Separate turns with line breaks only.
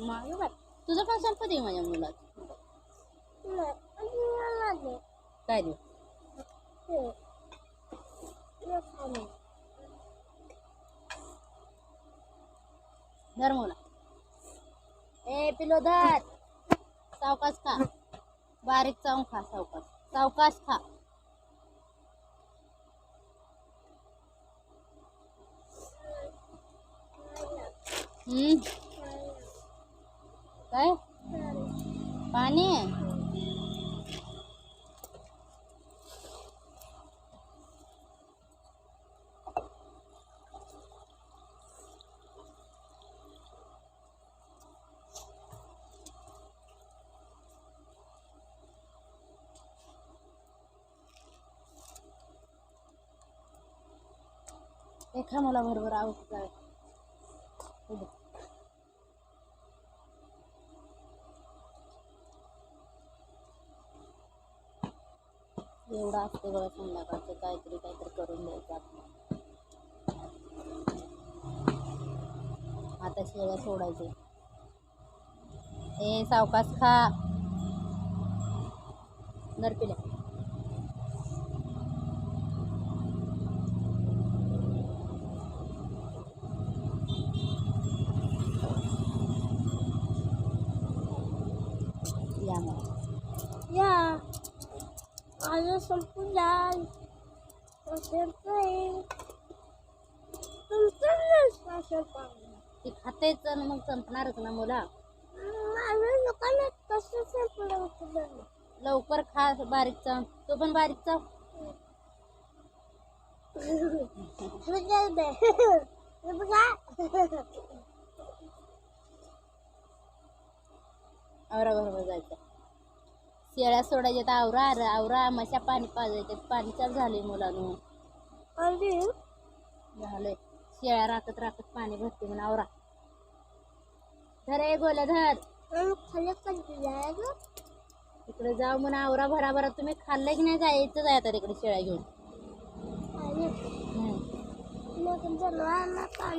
Bye तुझं पण संपत आहे माझ्या मुलात काय देऊ धर मुला ए पिलो धर सावकाश खा. बारीक चावून खा सावकाश. सावकाश खा. हम्म. काय? पाणी? एका मला बरोबर आवडत. एवढं असते बघा संध्याकाळचं काहीतरी काहीतरी करून द्यायचं आपण आता शेळ्या सोडायचे. हे सावकाश खा. दर पिल्या या मग.
या. माझं संपून जाल
ती खातेच मग संपणारच ना मुला
माझं दुकानात कसं संपलं होतं बरं?
लवकर खा बारीक चाव तो पण बारीक चाव
तुझ्या बे. बघा
आवरा बरोबर जायचं शेळ्या सोडायच्या तर आवरा अरे आवरा मशा पाणी पाजायचे पाणी चाल झाले मुलांनो. झालंय. शेळ्या राखत राखत पाणी भरते म्हणून आवरा. धर ए गोल्या धर. तिकडे जाऊ म्हणून आवरा भरा भरा. तुम्ही खाल्लं की नाही जायचं जाय आता तिकडे शेळ्या घेऊन.